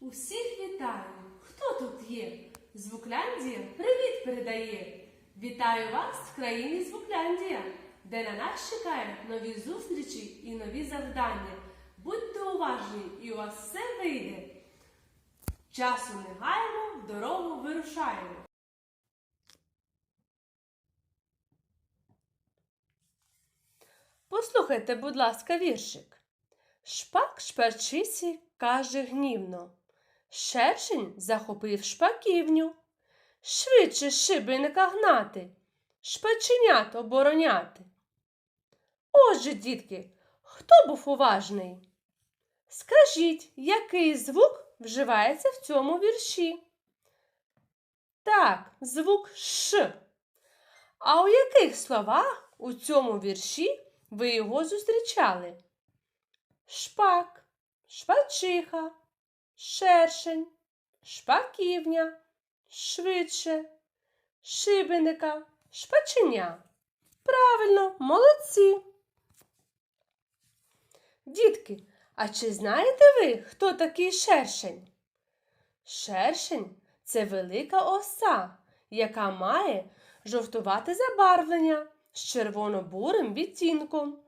Усіх вітаю! Хто тут є? Звукляндія привіт передає! Вітаю вас в країні Звукляндія, де на нас чекають нові зустрічі і нові завдання. Будьте уважні, і у вас все вийде. Часу не гаємо, в дорогу вирушаємо. Послухайте, будь ласка, віршик. Шпак шпачиці каже гнівно. Шершень захопив шпаківню. Швидше шибеника гнати, шпаченят обороняти. Отже, дітки, хто був уважний? Скажіть, який звук вживається в цьому вірші? Так, звук Ш. А у яких словах у цьому вірші ви його зустрічали? Шпак, шпачиха, шершень, шпаківня, швидше, шибеника, шпаченя. Правильно, молодці. Дітки, а чи знаєте ви, хто такий шершень? Шершень це велика оса, яка має жовтувате забарвлення з червоно-бурим відтінком.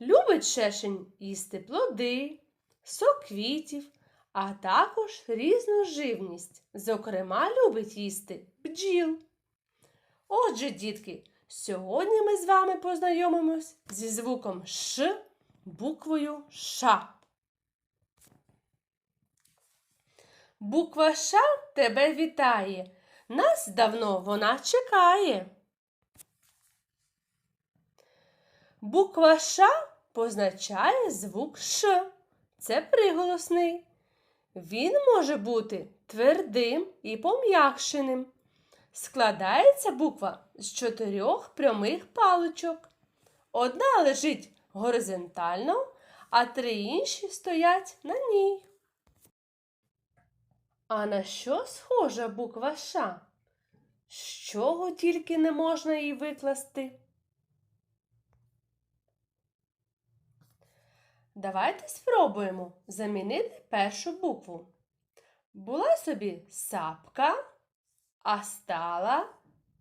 Любить шершень їсти плоди, сок квітів, а також різну живність. Зокрема, любить їсти бджіл. Отже, дітки, сьогодні ми з вами познайомимось зі звуком Ш буквою Ш. Буква Ш тебе вітає. Нас давно вона чекає. Буква Ш позначає звук Ш. Це приголосний. Він може бути твердим і пом'якшеним. Складається буква з чотирьох прямих паличок. Одна лежить горизонтально, а три інші стоять на ній. А на що схожа буква Ш? З чого тільки не можна її викласти? Давайте спробуємо замінити першу букву. Була собі сапка, а стала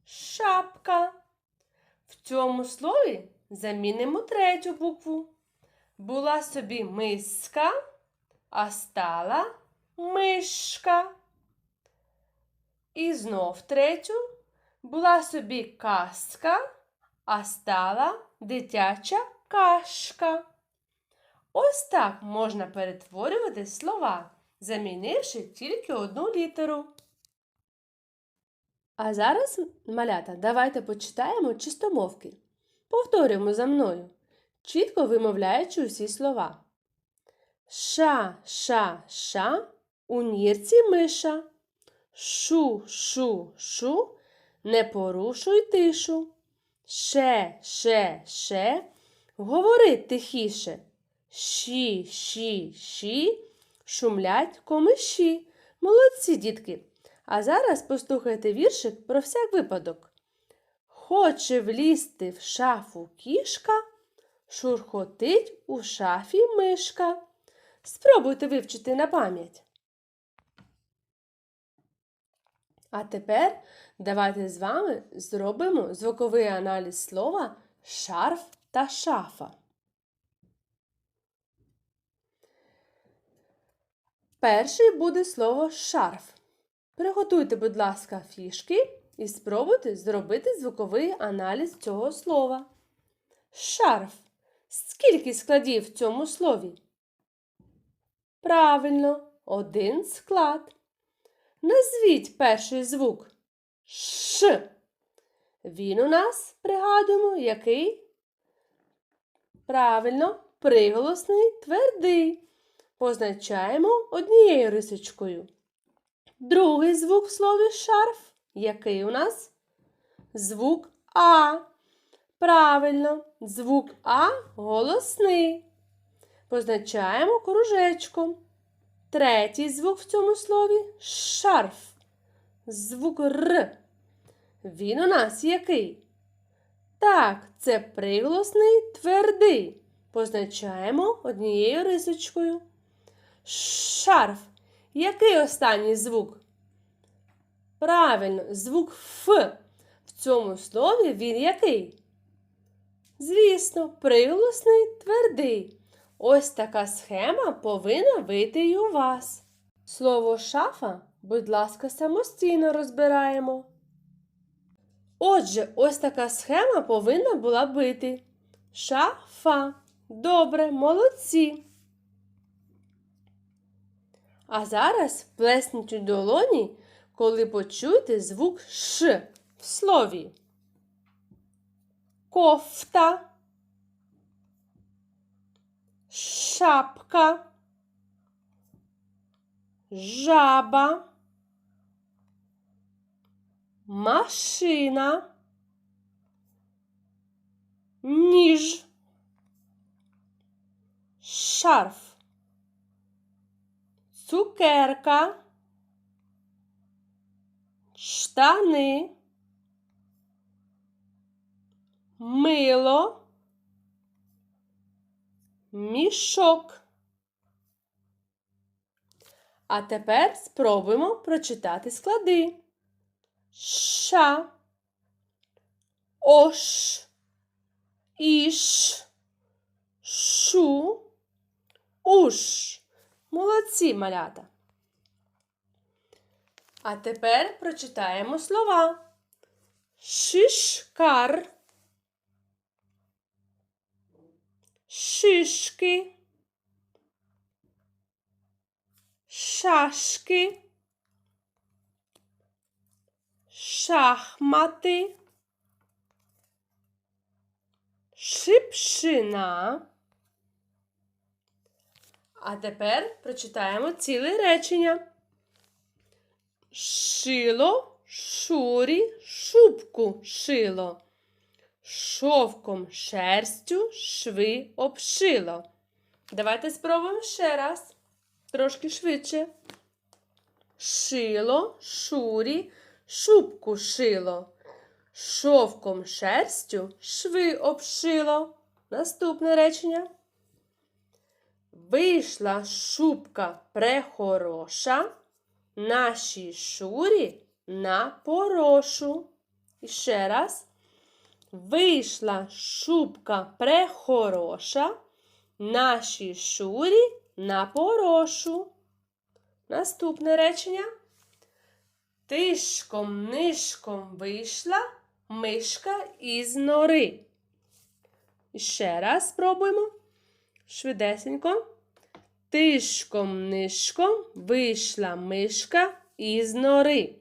шапка. В цьому слові замінимо третю букву. Була собі миска, а стала мишка. І знов третю. Була собі казка, а стала дитяча кашка. Ось так можна перетворювати слова, замінивши тільки одну літеру. А зараз, малята, давайте почитаємо чистомовки. Повторюємо за мною, чітко вимовляючи усі слова. Ша, ша, ша, у нірці миша. Шу, шу, шу, не порушуй тишу. Ше, ше, ше, говори тихіше. Ші, ші, ші, шумлять комиші. Молодці, дітки. А зараз послухайте віршик про всяк випадок. Хоче влізти в шафу кішка, шурхотить у шафі мишка. Спробуйте вивчити на пам'ять. А тепер давайте з вами зробимо звуковий аналіз слова шарф та шафа. Перший буде слово шарф. Приготуйте, будь ласка, фішки і спробуйте зробити звуковий аналіз цього слова. Шарф. Скільки складів в цьому слові? Правильно, один склад. Назвіть перший звук Ш. Він у нас, пригадуємо, який? Правильно, приголосний твердий. Позначаємо однією рисочкою. Другий звук в слові шарф. Який у нас? Звук А. Правильно, звук А голосний. Позначаємо кружечком. Третій звук в цьому слові шарф. Звук Р. Він у нас який? Так, це приголосний твердий. Позначаємо однією рисочкою. Шарф. Який останній звук? Правильно, звук Ф. В цьому слові він який? Звісно, приголосний твердий. Ось така схема повинна вийти і у вас. Слово шафа, будь ласка, самостійно розбираємо. Отже, ось така схема повинна була бити. Шафа. Добре, молодці. А зараз плесніть у долоні, коли почуєте звук Ш в слові. Кофта. Шапка. Жаба. Машина. Ніж. Шарф. Цукерка. Штани. Мило. Мішок. А тепер спробуємо прочитати склади. Ша. Ош. Іш. Шу. Уш. Молодці малята. А тепер прочитаємо слова. Шишкар. Шишки. Шашки. Шахмати. Шипшина. А тепер прочитаємо ціле речення. Шило, шурі, шубку шило. Шовком шерстю шви обшило. Давайте спробуємо ще раз. Трошки швидше. Шило, шурі, шубку шило. Шовком шерстю шви обшило. Наступне речення. Вийшла шубка прехороша, нашій шурі на порошу. І ще раз. Вийшла шубка прехороша, нашій шурі на порошу. Наступне речення. Тишком нишком вийшла мишка із нори. І ще раз спробуємо. Швидесенько. Тишком нишком вийшла мишка із нори.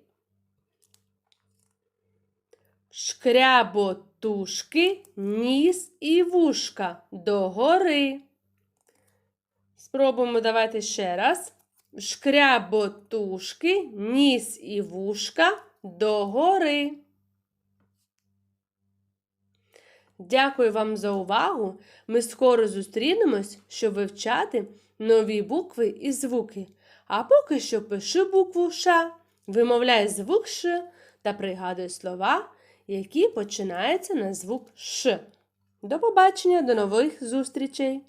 Шкряботушки, ніс і вушка догори. Спробуємо давайте ще раз. Шкряботушки, ніс і вушка догори. Дякую вам за увагу. Ми скоро зустрінемось, щоб вивчати нові букви і звуки. А поки що пиши букву Ш, вимовляй звук Ш та пригадуй слова, які починаються на звук Ш. До побачення, до нових зустрічей!